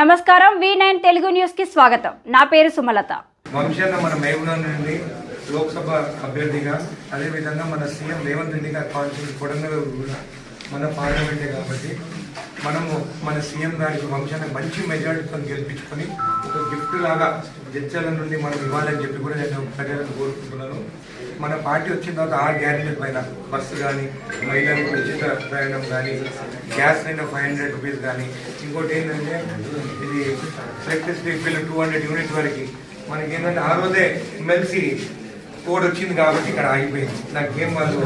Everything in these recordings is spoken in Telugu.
నమస్కారం వి నైన్ తెలుగు న్యూస్కి స్వాగతం. నా పేరు సుమలత. వంశాన మన మహబూబ్నగర్ నుండి లోక్సభ అభ్యర్థిగా అదేవిధంగా మన సీఎం రేవంత్ రెడ్డి గారి కాన్స్టిట్యూషన్ కొడంగల్ కూడా మన పార్లమెంటే కాబట్టి మనము మన సీఎం గారికి వంశాన్ని మంచి మెజారిటీతో గెలిపించుకొని ఒక గిఫ్ట్ లాగా జడ్చల నుండి మనం ఇవ్వాలని చెప్పి కూడా నేను ప్రజలను కోరుకుంటున్నాను. మన పార్టీ వచ్చిన తర్వాత ఆ గ్యారెంటీ పైన బస్సు కానీ మహిళలకు ఉచిత ప్రయాణం కానీ గ్యాస్ అయిన ఫైవ్ హండ్రెడ్ రూపీస్ కానీ ఇంకోటి ఏంటంటే ఇది electricity bill two hundred unit వరకు మనకి ఏంటంటే ఆ రోజే ఎమ్మెల్సీ కోడ్ వచ్చింది కాబట్టి ఇక్కడ ఆగిపోయింది. నాకేం వాళ్ళు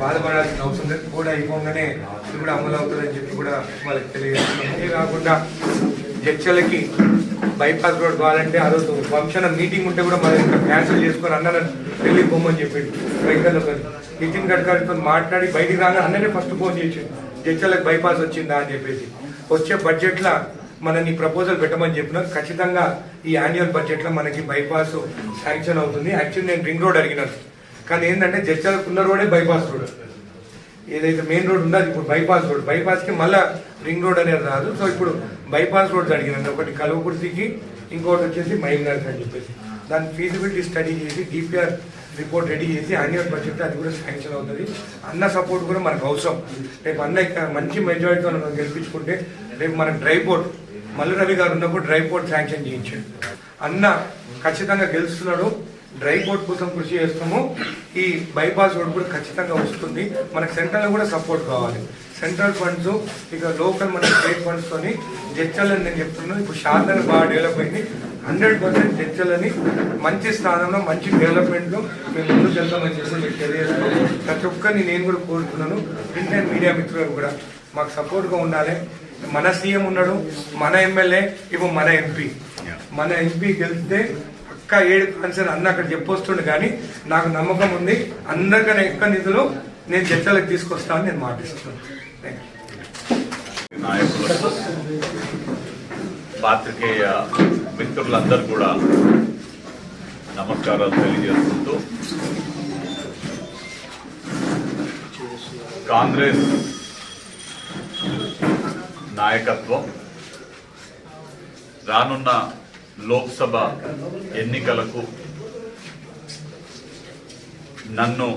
బాధపడాల్సిన అవసరం లేదు. కూడా అయిపోగానే ఇది కూడా అమలు అవుతుందని చెప్పి కూడా వాళ్ళకి తెలియజేస్తున్నాం. ఇదే కాకుండా జడ్చలకి బైపాస్ రోడ్ కావాలంటే ఆ రోజు ఫంక్షన్ మీటింగ్ ఉంటే కూడా మరి ఇంకా క్యాన్సిల్ చేసుకొని అన్న నన్ను ఢిల్లీ పోమని చెప్పిండు. వెహికల్ నితిన్ గడ్కరీతో మాట్లాడి బయటికి రాగా అన్ననే ఫస్ట్ ఫోన్ చేసిండు. చర్చలకు బైపాస్ వచ్చిందా అని చెప్పేసి. వచ్చే బడ్జెట్లో మనని ప్రపోజల్ పెట్టమని చెప్పినా ఖచ్చితంగా ఈ యాన్యువల్ బడ్జెట్లో మనకి బైపాస్ శాంక్షన్ అవుతుంది. యాక్చువల్లీ నేను రింగ్ రోడ్ అడిగినాను. కానీ ఏంటంటే జడ్చలకు ఉన్న రోడే బైపాస్ రోడ్ ఏదైతే మెయిన్ రోడ్ ఉందో అది ఇప్పుడు బైపాస్ రోడ్ బైపాస్కి మళ్ళీ మళ్ళా రింగ్ రోడ్ అనేది రాదు. సో ఇప్పుడు బైపాస్ రోడ్స్ అడిగినాను. ఒకటి కలువకుర్తికి ఇంకోటి వచ్చేసి మైనర్ అని చెప్పేసి. దాని ఫీజిబిలిటీ స్టడీ చేసి డిపిఆర్ రిపోర్ట్ రెడీ చేసి యాన్యువల్ బడ్జెట్ అది కూడా శాంక్షన్ అవుతుంది. అన్న సపోర్ట్ కూడా మనకు అవసరం. రేపు అన్న ఇక్కడ మంచి మెజారిటీతో మనం గెలిపించుకుంటే రేపు మన డ్రై పోర్ట్ మల్లు రవి గారు ఉన్నప్పుడు డ్రై పోర్ట్ శాంక్షన్ చేయించాడు. అన్న ఖచ్చితంగా గెలుస్తున్నాడు. డ్రై పోర్ట్ కోసం కృషి చేస్తాము. ఈ బైపాస్ రోడ్ కూడా ఖచ్చితంగా వస్తుంది. మనకు సెంట్రల్ కూడా సపోర్ట్ కావాలి. సెంట్రల్ ఫండ్స్ ఇక లోకల్ మన స్టేట్ ఫండ్స్ తోని జడ్చలని నేను చెప్తున్నాను. ఇప్పుడు శారదాని బాగా డెవలప్ అయింది. హండ్రెడ్ పర్సెంట్ జడ్చలని మంచి స్థానంలో మంచి డెవలప్మెంట్ మేము ముందుకు వెళ్తామని చెప్పి మీకు తెలియజేస్తాను. ప్రతి ఒక్కరిని నేను కూడా కోరుతున్నాను. ప్రింట్ అండ్ మీడియా మిత్రులు కూడా మాకు సపోర్ట్గా ఉండాలి. మన సీఎం ఉన్నాడు మన ఎమ్మెల్యే ఇప్పుడు మన ఎంపీ. మన ఎంపీ గెలిస్తే ఇంకా ఏడు కాన్సర్ అన్న అక్కడ చెప్పొస్తుండే కానీ నాకు నమ్మకం ఉంది. అందరికన్నా ఎక్కువ నిధులు నేను చర్చలకు తీసుకొస్తానని నేను మాటిస్తున్నాను. నాయకులకు పాత్రికేయ మిత్రులందరూ కూడా నమస్కారాలు తెలియజేసుకుంటూ కాంగ్రెస్ నాయకత్వం రానున్న లోక్సభ ఎన్నికలకు నన్ను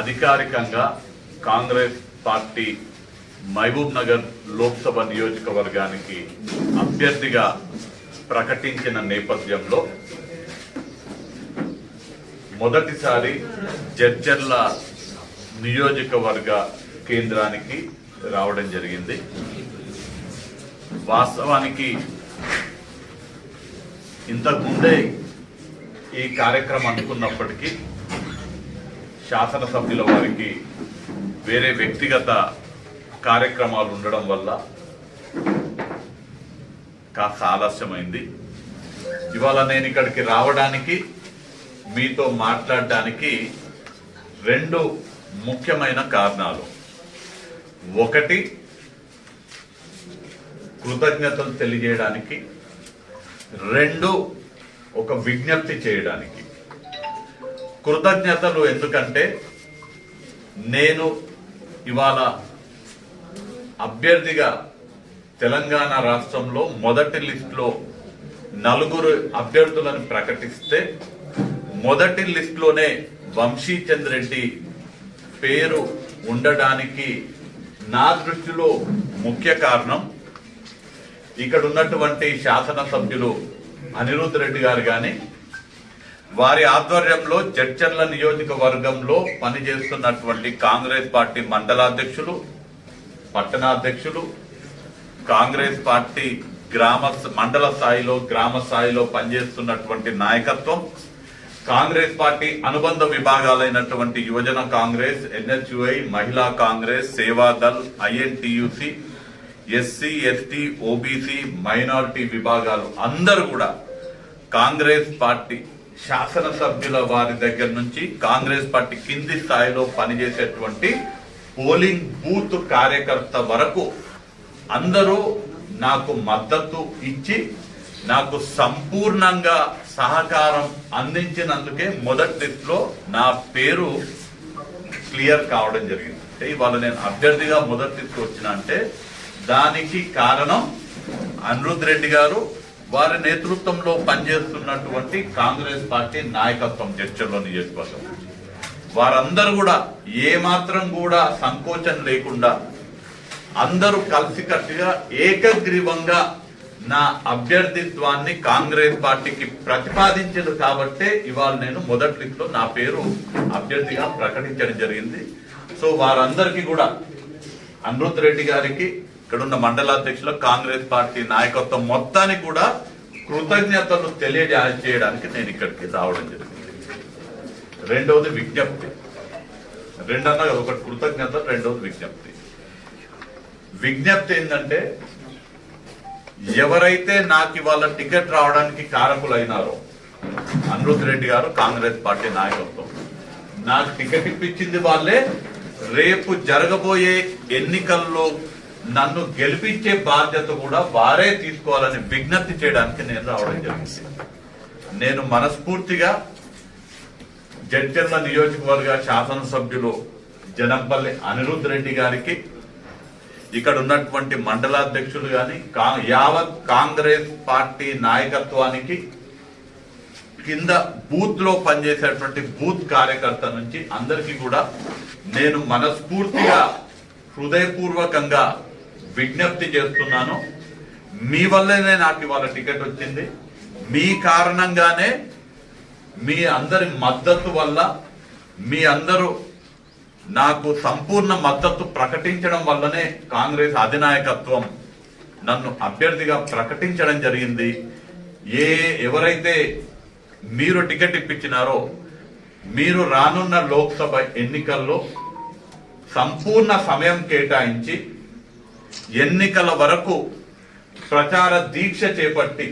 అధికారికంగా కాంగ్రెస్ పార్టీ మహబూబ్ నగర్ లోక్సభ నియోజకవర్గానికి అభ్యర్థిగా ప్రకటించిన నేపథ్యంలో మొదటిసారి జడ్జర్ల నియోజకవర్గ కేంద్రానికి రావడం జరిగింది. వాస్తవానికి ఇంతకుముందే ఈ కార్యక్రమం అనుకున్నప్పటికీ శాసనసభ్యుల వారికి వేరే వ్యక్తిగత కార్యక్రమాలు ఉండడం వల్ల కాస్త ఆలస్యమైంది. ఇవాళ నేను ఇక్కడికి రావడానికి మీతో మాట్లాడడానికి రెండు ముఖ్యమైన కారణాలు. ఒకటి కృతజ్ఞతలు తెలియజేయడానికి రెండు ఒక విజ్ఞప్తి చేయడానికి. కృతజ్ఞతలు ఎందుకంటే నేను ఇవాళ అభ్యర్థిగా తెలంగాణ రాష్ట్రంలో మొదటి లిస్టులో నలుగురు అభ్యర్థులను ప్రకటిస్తే మొదటి లిస్టులోనే వంశీచంద్ రెడ్డి పేరు ఉండడానికి నా దృష్టిలో ముఖ్య కారణం ఇక్కడ ఉన్నటువంటి శాసనసభ్యులు అనిరుద్ రెడ్డి గారు కానీ వారి ఆధ్వర్యంలో జడ్చర్ల నియోజకవర్గంలో పనిచేస్తున్నటువంటి కాంగ్రెస్ పార్టీ మండలాధ్యక్షులు పట్టణాధ్యక్షులు కాంగ్రెస్ పార్టీ గ్రామ మండల స్థాయిలో గ్రామ స్థాయిలో పనిచేస్తున్నటువంటి నాయకత్వం కాంగ్రెస్ పార్టీ అనుబంధ విభాగాలైనటువంటి యువజన కాంగ్రెస్ ఎన్హెచ్యుఐ మహిళా Congress Seva Dal INTUC SC ST OBC minority విభాగాలు అందరూ కూడా కాంగ్రెస్ పార్టీ శాసనసభ్యుల వారి దగ్గర నుంచి కాంగ్రెస్ పార్టీ కింది స్థాయిలో పనిచేసేటువంటి పోలింగ్ బూత్ కార్యకర్త వరకు అందరూ నాకు మద్దతు ఇచ్చి నాకు సంపూర్ణంగా సహకారం అందించినందుకే మొదటి లిస్ట్లో నా పేరు క్లియర్ కావడం జరిగింది. అంటే ఇవాళ నేను అభ్యర్థిగా మొదటి లిస్ట్ వచ్చిన అంటే దానికి కారణం అనిరుద్ రెడ్డి గారు. వారి నేతృత్వంలో పనిచేస్తున్నటువంటి కాంగ్రెస్ పార్టీ నాయకత్వం చర్చల్లో నియోజకవర్గం. వారందరూ కూడా ఏమాత్రం కూడా సంకోచం లేకుండా అందరూ కలిసికట్టుగా ఏకగ్రీవంగా నా అభ్యర్థిత్వాన్ని కాంగ్రెస్ పార్టీకి ప్రతిపాదించదు కాబట్టే ఇవాళ నేను మొదటి నా పేరు అభ్యర్థిగా ప్రకటించడం జరిగింది. సో వారందరికీ కూడా అమృత్ రెడ్డి గారికి ఇక్కడ ఉన్న మండలాధ్యక్షులు కాంగ్రెస్ పార్టీ నాయకత్వం మొత్తానికి కూడా కృతజ్ఞతలు తెలియజేయడానికి నేను ఇక్కడికి రావడం జరిగింది. రెండవది విజ్ఞప్తి. రెండన్నా ఒకటి కృతజ్ఞత రెండవది విజ్ఞప్తి. విజ్ఞప్తి ఏంటంటే ఎవరైతే నాకు ఇవాళ టికెట్ రావడానికి కారకులైనారో అనిరుద్ రెడ్డి గారు కాంగ్రెస్ పార్టీ నాయకత్వం నాకు టికెట్ ఇప్పించింది వాళ్ళే రేపు జరగబోయే ఎన్నికల్లో నన్ను గెలిపించే బాధ్యత కూడా వారే తీసుకోవాలని విజ్ఞప్తి చేయడానికి నేను రావడం జరిగింది. నేను మనస్ఫూర్తిగా జడ్చర్ల నియోజకవర్గ శాసనసభ్యులు జనంపల్లి అనిరుద్ రెడ్డి గారికి ఇక్కడ ఉన్నటువంటి మండలాధ్యక్షులు గాని కా- యావత్ కాంగ్రెస్ పార్టీ నాయకత్వానికి కింద బూత్లో పనిచేసేటువంటి బూత్ కార్యకర్త నుంచి అందరికీ కూడా నేను మనస్ఫూర్తిగా హృదయపూర్వకంగా విజ్ఞప్తి చేస్తున్నాను. మీ వల్లనే నాకు ఇవాళ టికెట్ వచ్చింది. మీ కారణంగానే మీ అందరి మద్దతు వల్ల మీ అందరూ నాకు సంపూర్ణ మద్దతు ప్రకటించడం వల్లనే కాంగ్రెస్ అధినాయకత్వం నన్ను అభ్యర్థిగా ప్రకటించడం జరిగింది. ఏ ఎవరైతే మీరు టికెట్ ఇప్పించినారో మీరు రానున్న లోక్సభ ఎన్నికల్లో సంపూర్ణ సమయం కేటాయించి ఎన్నికల వరకు ప్రచార దీక్ష చేపట్టి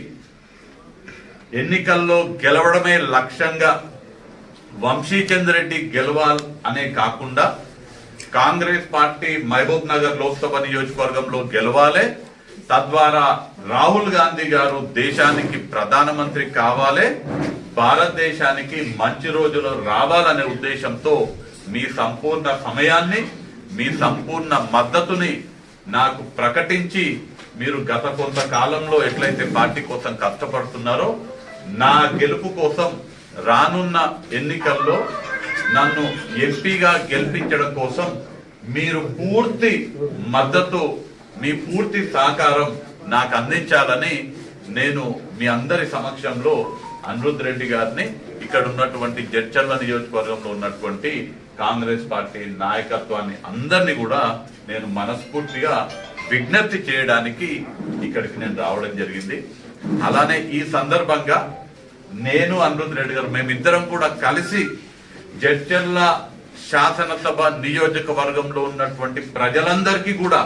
ఎన్నికల్లో గెలవడమే లక్ష్యంగా వంశీచంద్ర రెడ్డి గెలవాల్ అనే కాకుండా కాంగ్రెస్ పార్టీ మహబూబ్ నగర్ లోక్సభ నియోజకవర్గంలో గెలవాలి. తద్వారా రాహుల్ గాంధీ గారు దేశానికి ప్రధానమంత్రి కావాలే. భారతదేశానికి మంచి రోజులు రావాలనే ఉద్దేశంతో మీ సంపూర్ణ సమయాన్ని మీ సంపూర్ణ మద్దతుని నాకు ప్రకటించి మీరు గత కొంతకాలంలో ఎట్లయితే పార్టీ కోసం కష్టపడుతున్నారో నా గెలుపు కోసం రానున్న ఎన్నికల్లో నన్ను ఎంపీగా గెలిపించడం కోసం మీరు పూర్తి మద్దతు మీ పూర్తి సహకారం నాకు అందించాలని నేను మీ అందరి సమక్షంలో అనిరుద్ రెడ్డి గారిని ఇక్కడ ఉన్నటువంటి జడ్చర్ల నియోజకవర్గంలో ఉన్నటువంటి కాంగ్రెస్ పార్టీ నాయకత్వాన్ని అందరినీ కూడా నేను మనస్ఫూర్తిగా విజ్ఞప్తి చేయడానికి ఇక్కడికి నేను రావడం జరిగింది. అలానే ఈ సందర్భంగా నేను అనురుద్ రెడ్డి గారు మేమిద్దరం కూడా కలిసి జడ్చర్ల శాసనసభ నియోజకవర్గంలో ఉన్నటువంటి ప్రజలందరికీ కూడా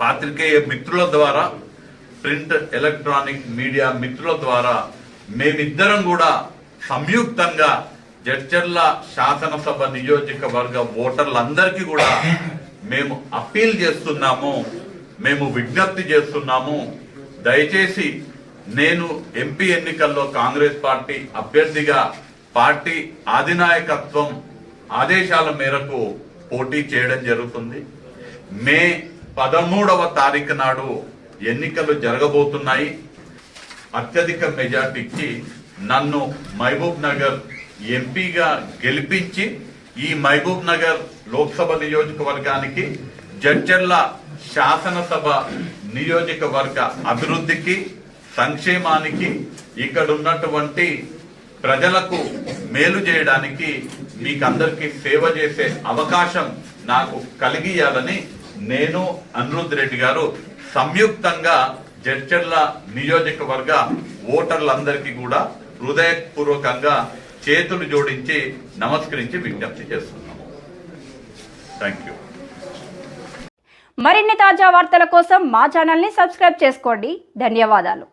పాత్రికేయ మిత్రుల ద్వారా ప్రింట్ ఎలక్ట్రానిక్ మీడియా మిత్రుల ద్వారా మేమిద్దరం కూడా సంయుక్తంగా జడ్చర్ల శాసనసభ నియోజకవర్గ ఓటర్లందరికీ కూడా మేము అప్పీల్ చేస్తున్నాము మేము విజ్ఞప్తి చేస్తున్నాము. దయచేసి నేను ఎంపీ ఎన్నికల్లో కాంగ్రెస్ పార్టీ అభ్యర్థిగా పార్టీ అధినాయకత్వం ఆదేశాల మేరకు పోటీ చేయడం జరుగుతుంది. మే పదమూడవ తారీఖు నాడు ఎన్నికలు జరగబోతున్నాయి. అత్యధిక మెజార్టీకి నన్ను మహబూబ్ నగర్ ఎంపీగా గెలిపించి ఈ మహబూబ్ నగర్ లోక్సభ నియోజకవర్గానికి జడ్చర్ల శాసనసభ నియోజకవర్గ అభివృద్ధికి సంక్షేమానికి ఇక్కడ ఉన్నటువంటి ప్రజలకు మేలు చేయడానికి మీకు అందరికీ సేవ చేసే అవకాశం నాకు కలిగియాలని నేను అనిరుద్ రెడ్డి గారు సంయుక్తంగా జడ్చర్ల నియోజకవర్గ ఓటర్లందరికీ కూడా హృదయపూర్వకంగా చేతులు జోడించి నమస్కరించి విజ్ఞప్తి చేస్తున్నాము. థ్యాంక్ యూ మరిన్ని తాజా వార్తల కోసం మా ఛానల్ని సబ్స్క్రైబ్ చేసుకోండి. ధన్యవాదాలు.